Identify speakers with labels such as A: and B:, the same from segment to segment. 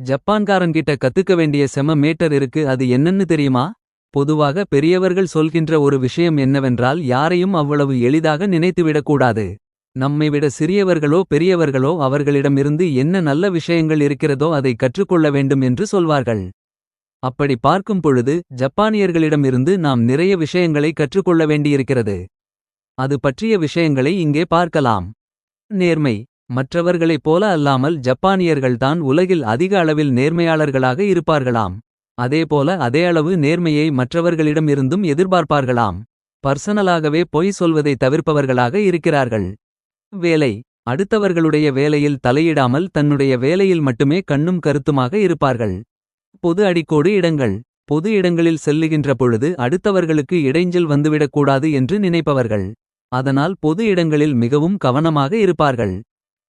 A: ஜப்பான்காரன்கிட்ட கத்துக்க வேண்டிய செம மேட்டர் இருக்கு அது என்னன்னு தெரியுமா? பொதுவாக பெரியவர்கள் சொல்கின்ற ஒரு விஷயம் என்னவென்றால் யாரையும் அவ்வளவு எளிதாக நினைத்துவிடக்கூடாது நம்மை விட சிறியவர்களோ பெரியவர்களோ அவர்களிடமிருந்து என்ன நல்ல விஷயங்கள் இருக்கிறதோ அதை கற்றுக்கொள்ள வேண்டும் என்று சொல்வார்கள். அப்படி பார்க்கும் பொழுது ஜப்பானியர்களிடமிருந்து நாம் நிறைய விஷயங்களை கற்றுக்கொள்ள வேண்டியிருக்கிறது. அது பற்றிய விஷயங்களை இங்கே பார்க்கலாம். நேர்மை. மற்றவர்களைப் போல அல்லாமல் ஜப்பானியர்கள்தான் உலகில் அதிக அளவில் நேர்மையாளர்களாக இருப்பார்களாம். அதேபோல அதே அளவு நேர்மையை மற்றவர்களிடமிருந்தும் எதிர்பார்ப்பார்களாம். பர்சனலாகவே பொய் சொல்வதை தவிர்ப்பவர்களாக இருக்கிறார்கள். வேலை. அடுத்தவர்களுடைய வேலையில் தலையிடாமல் தன்னுடைய வேலையில் மட்டுமே கண்ணும் கருத்துமாக இருப்பார்கள். பொது அடிக்கோடு இடங்கள். பொது இடங்களில் செல்லுகின்ற பொழுது அடுத்தவர்களுக்கு இடைஞ்சல் வந்துவிடக்கூடாது என்று நினைப்பவர்கள். அதனால் பொது இடங்களில் மிகவும் கவனமாக இருப்பார்கள்.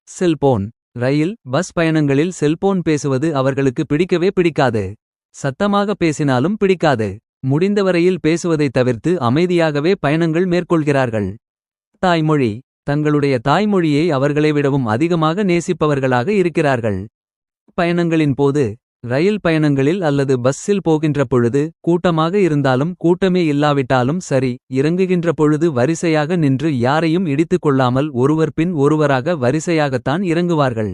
A: செல்போன். ரயில் பஸ் பயணங்களில் செல்போன் பேசுவது அவர்களுக்கு பிடிக்கவே பிடிக்காது. சத்தமாக பேசினாலும் பிடிக்காது. முடிந்தவரையில் பேசுவதை தவிர்த்து அமைதியாகவே பயணங்கள் மேற்கொள்கிறார்கள். தாய்மொழி. தங்களுடைய தாய்மொழியை அவர்களை விடவும் அதிகமாக நேசிப்பவர்களாக இருக்கிறார்கள். பயணங்களின் போது ரயில் பயணங்களில் அல்லது பஸ்ஸில் போகின்ற பொழுது கூட்டமாக இருந்தாலும் கூட்டமே இல்லாவிட்டாலும் சரி இறங்குகின்ற பொழுது வரிசையாக நின்று யாரையும் இடித்துக் கொள்ளாமல் ஒருவர் பின் ஒருவராக வரிசையாகத்தான் இறங்குவார்கள்.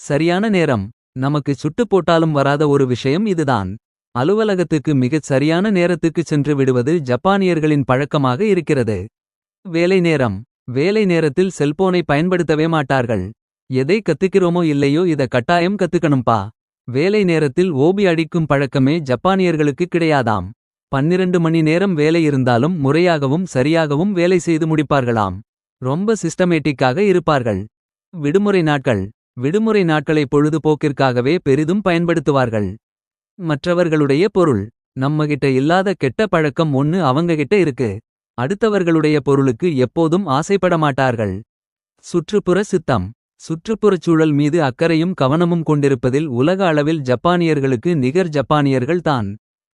A: சரியான நேரம். நமக்கு சுட்டு போட்டாலும் வராத ஒரு விஷயம் இதுதான். அலுவலகத்துக்கு மிகச் சரியான நேரத்துக்குச் சென்று விடுவது ஜப்பானியர்களின் பழக்கமாக இருக்கிறது. வேலை நேரம். வேலை நேரத்தில் செல்போனை பயன்படுத்தவே மாட்டார்கள். எதை கத்துக்கிறோமோ இல்லையோ இத கட்டாயம் கத்துக்கணும்பா. வேலை நேரத்தில் ஓபி அடிக்கும் பழக்கமே ஜப்பானியர்களுக்கு கிடையாதாம். பன்னிரண்டு மணி நேரம் வேலை இருந்தாலும் முறையாகவும் சரியாகவும் வேலை செய்து முடிப்பார்களாம். ரொம்ப சிஸ்டமேட்டிக்காக இருப்பார்கள். விடுமுறை நாட்கள். விடுமுறை நாட்களை பொழுதுபோக்கிற்காகவே பெரிதும் பயன்படுத்துவார்கள். மற்றவர்களுடைய பொருள். நம்மகிட்ட இல்லாத கெட்ட பழக்கம் ஒன்னு அவங்ககிட்ட இருக்கு. அடுத்தவர்களுடைய பொருளுக்கு எப்போதும் ஆசைப்பட மாட்டார்கள் சுற்றுப்புற சித்தம். சுற்றுப்புறச் சூழல் மீது அக்கறையும் கவனமும் கொண்டிருப்பதில் உலக அளவில் ஜப்பானியர்களுக்கு நிகர் ஜப்பானியர்கள் தான்.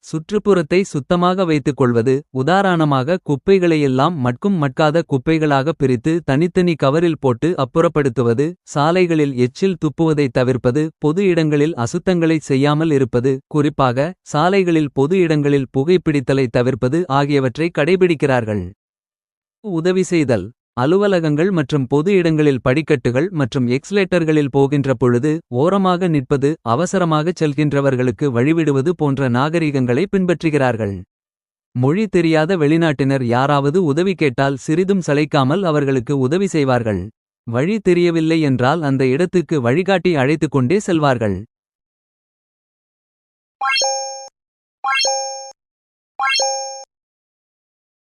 A: சுற்றுப்புறத்தை சுத்தமாக வைத்துக் கொள்வது உதாரணமாக குப்பைகளையெல்லாம் மட்கும் மட்காத குப்பைகளாக பிரித்து தனித்தனி கவரில் போட்டு அப்புறப்படுத்துவது சாலைகளில் எச்சில் துப்புவதை தவிர்ப்பது பொது இடங்களில் அசுத்தங்களை செய்யாமல் இருப்பது குறிப்பாக சாலைகளில் பொது இடங்களில் புகைப்பிடித்தலை தவிர்ப்பது ஆகியவற்றை கடைபிடிக்கிறார்கள். உதவி செய்தல். அலுவலகங்கள் மற்றும் பொது இடங்களில் படிக்கட்டுகள் மற்றும் எக்ஸ்லேட்டர்களில் போகின்ற பொழுது ஓரமாக நிற்பது அவசரமாகச் செல்கின்றவர்களுக்கு வழிவிடுவது போன்ற நாகரிகங்களை பின்பற்றுகிறார்கள். மொழி தெரியாத வெளிநாட்டினர் யாராவது உதவி கேட்டால் சிறிதும் சளைக்காமல் அவர்களுக்கு உதவி செய்வார்கள். வழி தெரியவில்லை என்றால் அந்த இடத்துக்கு வழிகாட்டி அழைத்துக் கொண்டே செல்வார்கள்.